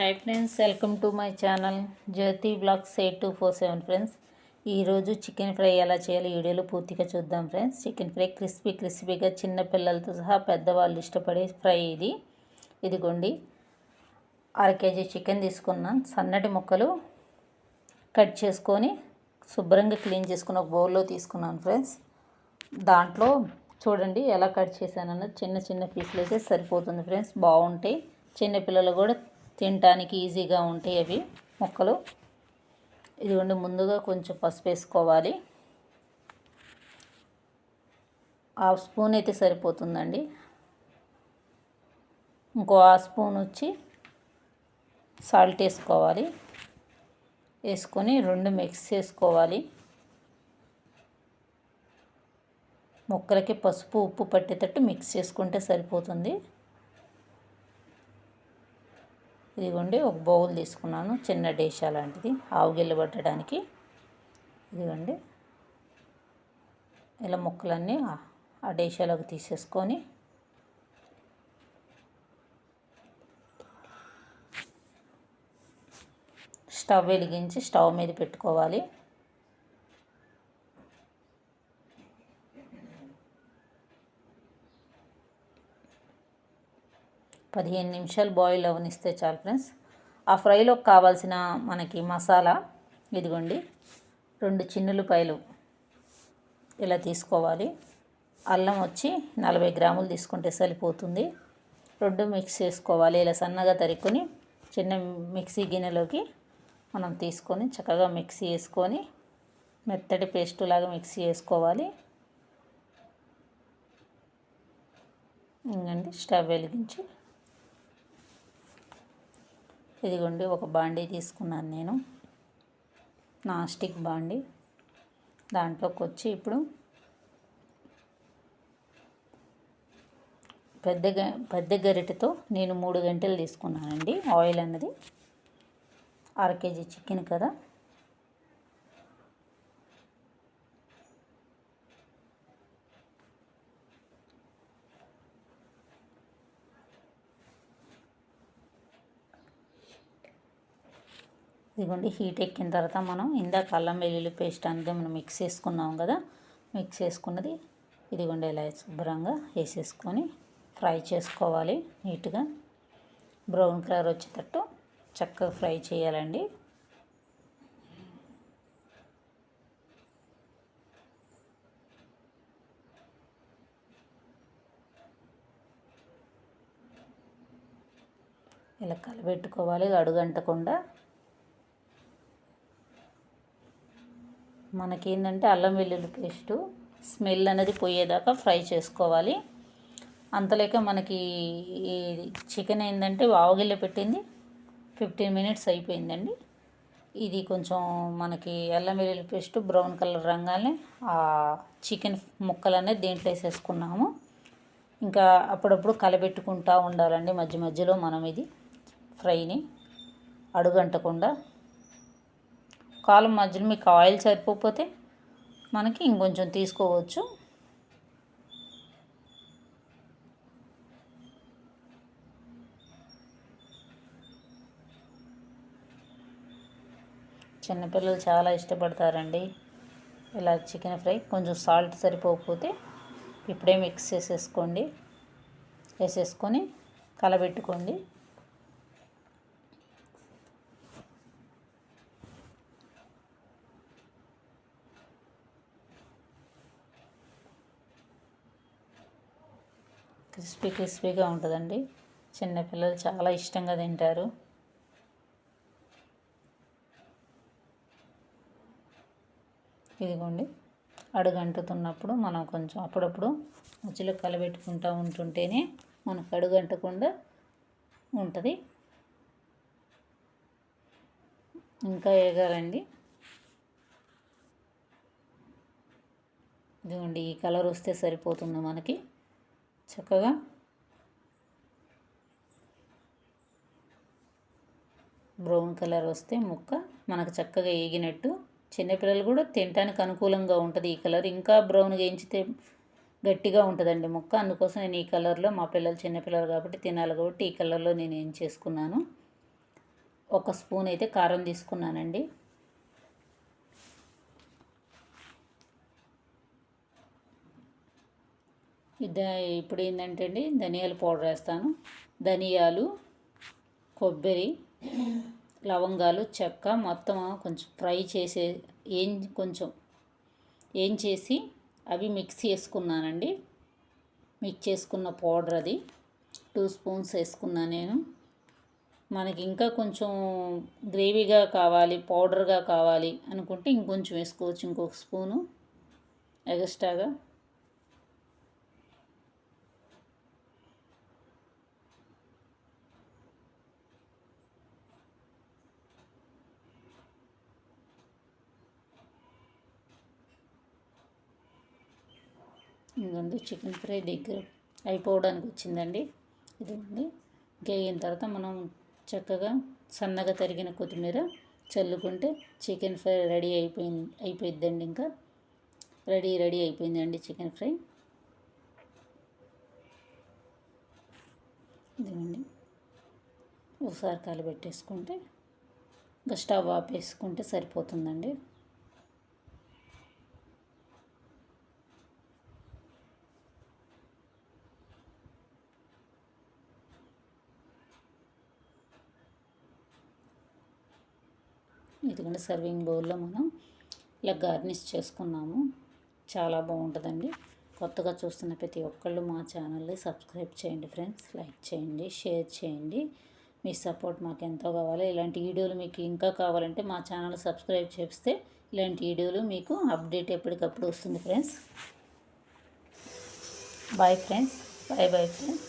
Hi friends welcome to my channel Jyothi blogs eight two four seven friends ఈరోజు chicken fry ఎలా చేయాలో వీడియోలో పూర్తిగా చూద్దాం ఫ్రెండ్స్ చికెన్ ఫ్రై క్రిస్పీ క్రిస్పీగా చిన్న పిల్లలతో సహా పెద్దవాళ్ళు ఇష్టపడే ఫ్రై ఇది. ఇదిగోండి అర కేజీ చికెన్ తీసుకున్నాను సన్నటి ముక్కలు కట్ చేసుకొని శుభ్రంగా క్లీన్ చేసుకుని ఒక బౌల్లో తీసుకున్నాను ఫ్రెండ్స్ దాంట్లో చూడండి ఎలా కట్ చేశానన్నది చిన్న చిన్న పీసులు అయితే సరిపోతుంది ఫ్రెండ్స్ బాగుంటాయి. చిన్నపిల్లలు కూడా తినటానికి ఈజీగా ఉంటాయి అవి ముక్కలు. ఇదిగోండి ముందుగా కొంచెం పసుపు వేసుకోవాలి. హాఫ్ స్పూన్ అయితే సరిపోతుందండి. ఇంకో హాఫ్ స్పూన్ వచ్చి సాల్ట్ వేసుకోవాలి. వేసుకొని రెండు మిక్స్ చేసుకోవాలి. ముక్కలకి పసుపు ఉప్పు పట్టేటట్టు మిక్స్ చేసుకుంటే సరిపోతుంది. ఇదిగోండి ఒక బౌల్ తీసుకున్నాను చిన్న డేషా లాంటిది ఆవుగిల్లు పట్టడానికి. ఇదిగోండి ఇలా ముక్కలన్నీ ఆ డేషాలోకి తీసేసుకొని. స్టవ్ వెలిగించి స్టవ్ మీద పెట్టుకోవాలి. పదిహేను నిమిషాలు బాయిల్ అవనిస్తే చాలు ఫ్రెండ్స్ ఆ ఫ్రైలోకి కావాల్సిన మనకి మసాలా ఇదిగోండి. రెండు చిన్నులపాయలు ఇలా తీసుకోవాలి. అల్లం వచ్చి నలభై గ్రాములు తీసుకుంటే సరిపోతుంది. రెండు మిక్స్ చేసుకోవాలి. ఇలా సన్నగా తరుక్కొని చిన్న మిక్సీ గిన్నెలోకి మనం తీసుకొని చక్కగా మిక్సీ వేసుకొని మెత్తటి పేస్ట్ లాగా మిక్సీ వేసుకోవాలి ఇంకండి స్టవ్ వెలిగించి ఇదిగోండి ఒక బాండీ తీసుకున్నాను నేను. నాస్టిక్ బాండీ. దాంట్లోకి వచ్చి ఇప్పుడు పెద్ద పెద్ద గరిటెతో నేను మూడు గంటలు తీసుకున్నానండి. ఆయిల్ అన్నది. అర కేజీ చికెన్ కదా. ఇదిగోండి హీట్ ఎక్కిన తర్వాత మనం ఇందాక అల్లం వెల్లుల్లి పేస్ట్ అనేది మనం మిక్స్ చేసుకున్నాం కదా మిక్స్ చేసుకున్నది ఇదిగోండి ఇలా శుభ్రంగా వేసేసుకొని ఫ్రై చేసుకోవాలి నీట్గా. బ్రౌన్ కలర్ వచ్చేటట్టు చక్కగా ఫ్రై చేయాలండి. ఇలా కలబెట్టుకోవాలి అడుగంటకుండా మనకేంటంటే అల్లం వెల్లుల్లి పేస్టు స్మెల్ అనేది పోయేదాకా ఫ్రై చేసుకోవాలి. అంతలేక మనకి ఈ చికెన్ ఏంటంటే వావగిల్ల పెట్టింది ఫిఫ్టీన్ మినిట్స్ అయిపోయిందండి. ఇది కొంచెం మనకి అల్లం వెల్లుల్లి పేస్ట్ బ్రౌన్ కలర్ రంగానే ఆ చికెన్ ముక్కలు అనేది దేంట్లో వేసేసుకున్నాము. ఇంకా అప్పుడప్పుడు కలబెట్టుకుంటూ ఉండాలండి మధ్య మధ్యలో మనం ఇది ఫ్రైని అడుగంటకుండా కాలం మధ్యలో మీకు ఆయిల్ సరిపోతే మనకి ఇంకొంచెం తీసుకోవచ్చు. చిన్నపిల్లలు చాలా ఇష్టపడతారండి. ఇలా చికెన్ ఫ్రై కొంచెం సాల్ట్ సరిపోకపోతే ఇప్పుడే మిక్స్ చేసేసుకోండి. వేసేసుకొని కలబెట్టుకోండి. క్రిస్పీ క్రిస్పీగా ఉంటుందండి. చిన్నపిల్లలు చాలా ఇష్టంగా తింటారు. ఇదిగోండి. అడుగంటుతున్నప్పుడు మనం కొంచెం అప్పుడప్పుడు మధ్యలో కలబెట్టుకుంటూ ఉంటుంటేనే మనకు అడుగంటకుండా ఉంటుంది. ఇంకా వేగాలండి ఇదిగోండి ఈ కలర్ వస్తే సరిపోతుంది మనకి. చక్కగా బ్రౌన్ కలర్ వస్తే ముక్క మనకు చక్కగా ఏగినట్టు. చిన్నపిల్లలు కూడా తినడానికి అనుకూలంగా ఉంటుంది ఈ కలర్. ఇంకా బ్రౌన్గా వేయించితే గట్టిగా ఉంటుందండి ముక్క. అందుకోసం నేను ఈ కలర్లో మా పిల్లలు చిన్నపిల్లలు కాబట్టి తినాలి కాబట్టి ఈ కలర్లో నేను ఏం చేసుకున్నాను ఒక స్పూన్ అయితే కారం తీసుకున్నానండి. ఇప్పుడు ఏంటంటే అండి ధనియాల పౌడర్ వేస్తాను. ధనియాలు కొబ్బరి లవంగాలు చెక్క మొత్తం కొంచెం ఫ్రై చేసే ఏం కొంచెం ఏం చేసి అవి మిక్స్ చేసుకున్నానండి. మిక్స్ చేసుకున్న పౌడర్ అది. టూ స్పూన్స్ వేసుకున్నాను నేను. మనకి ఇంకా కొంచెం గ్రేవీగా కావాలి పౌడర్గా కావాలి అనుకుంటే ఇంకొంచెం వేసుకోవచ్చు. ఇంకొక స్పూను ఎగస్ట్రాగా ఇదిగోండి చికెన్ ఫ్రై దగ్గర అయిపోవడానికి వచ్చిందండి. ఇదిగోండి ఇంకేగిన తర్వాత మనం చక్కగా సన్నగా తరిగిన కొత్తిమీర చల్లుకుంటే చికెన్ ఫ్రై రెడీ అయిపోయింది అయిపోయిద్దండి ఇంకా. రెడీ రెడీ అయిపోయిందండి చికెన్ ఫ్రై. ఇదిగోండి. ఒకసారి కలబెట్టేసుకుంటే ఇంకా స్టవ్ ఆపేసుకుంటే సరిపోతుందండి. ఎందుకంటే సర్వింగ్ బౌల్లో మనం ఇలా గార్నిష్ చేసుకున్నాము. చాలా బాగుంటుందండి. కొత్తగా చూస్తున్న ప్రతి ఒక్కళ్ళు మా ఛానల్ని సబ్స్క్రైబ్ చేయండి ఫ్రెండ్స్. లైక్ చేయండి షేర్ చేయండి. మీ సపోర్ట్ మాకు ఎంతో కావాలి. ఇలాంటి వీడియోలు మీకు ఇంకా కావాలంటే మా ఛానల్ సబ్స్క్రైబ్ చేస్తే ఇలాంటి వీడియోలు మీకు అప్డేట్ ఎప్పటికప్పుడు వస్తుంది friends. Bye friends. Bye bye friends.